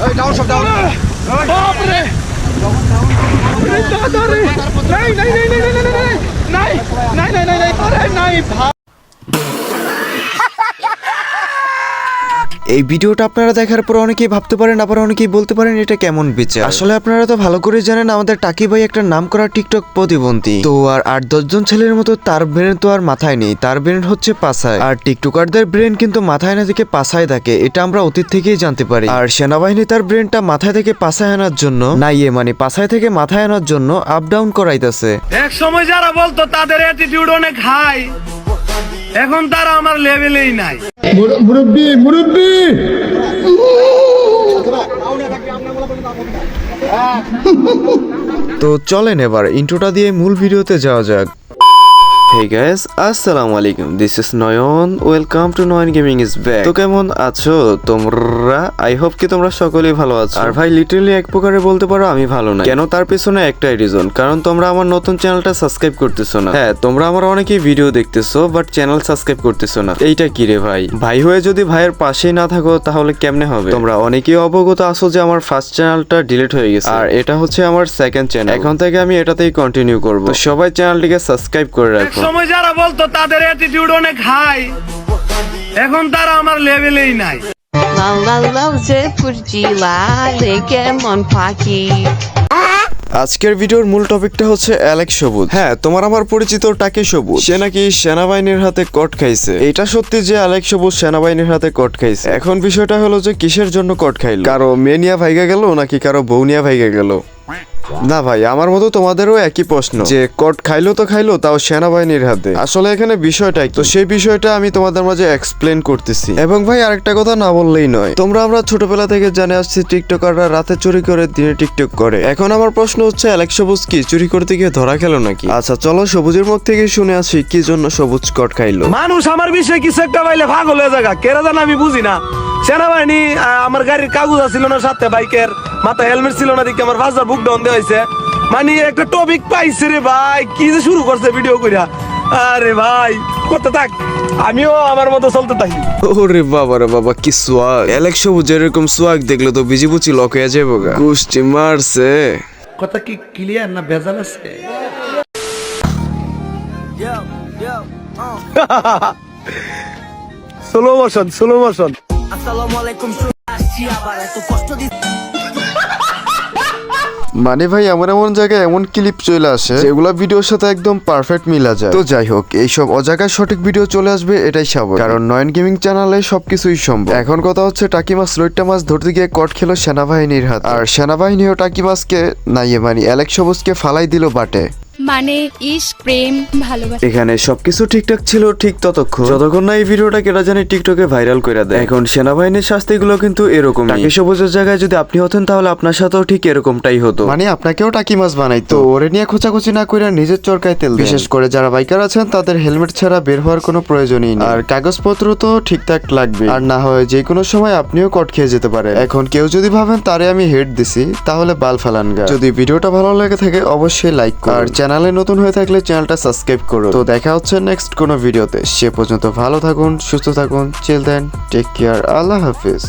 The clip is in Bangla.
এই ডাউন সব ডাউন বাপরে আরে দাদা রে নাই নাই নাই নাই নাই নাই নাই নাই নাই নাই নাই আরে নাই ভাই এই ভিডিওটা আপনারা দেখার পর অনেকেই ভাবতে পারেন, আবার অনেকেই বলতে পারেন এটা কেমন বিচার। আসলে আপনারা তো ভালো করে জানেন, আমাদের টাকি ভাই একটা নাম করা টিকটক প্রতিবন্ধী। তো আর আট দশজন ছেলের মতো তার ব্রেন তো আর মাথায় নেই, তার ব্রেন হচ্ছে পাছায়। আর টিকটকারদের ব্রেন কিন্তু মাথায় না থেকে পাছায় থাকে, এটা আমরা অতীত থেকেই জানতে পারি। আর সেনাবাহিনী তার ব্রেনটা মাথায় থেকে পাছায় আনার জন্য না ইয়ে মানে পাছায় থেকে মাথায় আনার জন্য আপ ডাউন করাইতেছে। এক সময় যারা বলতো, তাদের অনেক হাই এখন তারা আমার লেভেলেই নাই। মুরব্বি মুরব্বি! তো চলেন এবার ইন্ট্রোটা দিয়ে মূল ভিডিওতে যাওয়া যাক। হে গাইস আসসালামু আলাইকুম this is Nayan welcome to Nayan gaming is back তো কেমন আছো তোমরা? আই হোপ কি তোমরা সকলেই ভালো আছো। আর ভাই লিটারালি এক প্রকারে বলতে পারো, আমি ভালো না কেন? তার পেছনে একটাই রিজন কারণ তোমরা আমার নতুন চ্যানেলটা সাবস্ক্রাইব করতেছো না। হ্যাঁ তোমরা আমার অনেকেই ভিডিও দেখতেছো বাট চ্যানেল সাবস্ক্রাইব করতেছো না। এইটা কি রে ভাই? ভাই হয়ে যদি ভাইয়ের পাশেই না থাকো, তাহলে কেমনে হবে? তোমরা অনেকেই অবগত আছো যে আমার ফার্স্ট চ্যানেলটা ডিলিট হয়ে গেছে। আর এটা হচ্ছে আমার সেকেন্ড চ্যানেল এখন থেকে আমি এটাতেই কন্টিনিউ করব। সবাই চ্যানেলটিকে সাবস্ক্রাইব করে এক রাখো। সময় যারা বলতো তাদের অ্যাটিটিউড অনেক হাই এখন তারা আমার লেভেলেই নাই. আজকের ভিডিওর মূল টপিকটা হচ্ছে অ্যালেক্স সবুজ। হ্যাঁ তোমার আমার পরিচিত টাকে সবুজ। সে নাকি সেনাবাহিনীর হাতে কট খাইছে। এটা সত্যি যে অ্যালেক্স সবুজ সেনাবাহিনীর হাতে কট খাইছে। এখন বিষয়টা হলো যে কিসের জন্য কট খাইল? কারও মেনিয়া ভাইগা গেল নাকি কারও বৌনিয়া ভাইগা গেল? না ভাই, আমার মতো তোমাদেরও একই প্রশ্ন। যে কট খাইলো তো খাইলো, তাও সেনাবাহিনীর হাতে। আসলে এখানে বিষয়টা তো সেই বিষয়টা আমি তোমাদের মাঝে এক্সপ্লেন করতেছি। এবং ভাই, আরেকটা কথা না বললেই নয়। তোমরা আমরা ছোটবেলা থেকে জানে আসছি, টিকটকাররা রাতে চুরি করে দিনে টিকটক করে। এখন আমার প্রশ্ন হচ্ছে অ্যালেক্স সবুজ কি চুরি করতে গিয়ে ধরা খেলো নাকি? আচ্ছা চলো সবুজের মুখ থেকে শুনে আসি, কি জন্য সবুজ কট খাইলো? মানুষ আমার বিষয়ে কিছু একটা পাইলে পাগল হয়ে জায়গা কেরা জানা আমি বুঝি না। সেনাবাহিনী আমার গাড়ির কাগজ আছিল না সাথে বাইকের। মাথা হেলমেট ছিল না দেখি আমার বাজার বুক ডাউন দেওয়া হয়েছে। মানে একটা টপিক পাইছে রে ভাই কি যে শুরু করছে ভিডিও কইরা। আরে ভাই করতে থাক আমিও আমার মতো চলতে থাকি। ওরে বাবা রে বাবা কি সোয়াগ। অ্যালেক্স সবুজ এরকম সোয়াগ দেখলে তো বিজি বুচি লক হয়ে যাব গা। কুষ্টি মারছে। কথা কি ক্লিয়ার না ভেজাল আছে? স্লো মোশন স্লো মোশন মানে ভাই, এমন এমন জায়গায় এমন ক্লিপ চলে আসে যেগুলো ভিডিওর সাথে একদম পারফেক্ট মিলা যায়। তো যাই হোক, এইসব অজায়গায় সঠিক ভিডিও চলে আসবে, এটাই স্বাভাবিক। কারণ নয়ন গেমিং চ্যানেলে সবকিছুই সম্ভব। এখন কথা হচ্ছে, টাকি মাছ লইট্টা মাছ ধরতে গিয়ে কট খেলো সেনাবাহিনীর হাত। আর সেনাবাহিনীও টাকি মাছকে নাইয়ে মানে অ্যালেক্স সবুজকে ফালাই দিল বাটে। মানে ইস্ক প্রেম ভালোবাসা। এখানে সবকিছু ঠিকঠাক ছিল ঠিক ততক্ষণ। যতক্ষণ না এই ভিডিওটা কেটা জানি টিকটকে ভাইরাল করে দেয়। এখন সেনাবাহিনীর শাস্তিগুলো কিন্তু এরকম টাকি সবুজের জায়গায় যদি আপনি হতেন তাহলে আপনার সাথেও ঠিক এরকমটাই হতো। মানে আপনাকেও টাকি মাছ বানাইতো। ওরে নিয়ে খোঁচাখুচি না করে নিজের চরকায় তেল বিশেষ করে যারা বাইকার আছেন তাদের হেলমেট ছাড়া বের হওয়ার কোনো প্রয়োজনই নেই। আর কাগজপত্র তো ঠিকঠাক লাগবে। আর না হয় যে কোনো সময় আপনিও কট খেয়ে যেতে পারে এখন কেউ যদি ভাবেন তারে আমি হেড দিছি তাহলে বাল ফেলান যদি ভিডিওটা ভালো লেগে থাকে অবশ্যই লাইক করুন। আর চ্যানেলে নতুন হয়ে থাকলে চ্যানেলটা সাবস্ক্রাইব করুন তো দেখা হচ্ছে নেক্সট কোনো ভিডিওতে। সে পর্যন্ত ভালো থাকুন, সুস্থ থাকুন চিল দেন টেক কেয়ার আল্লাহ হাফিজ।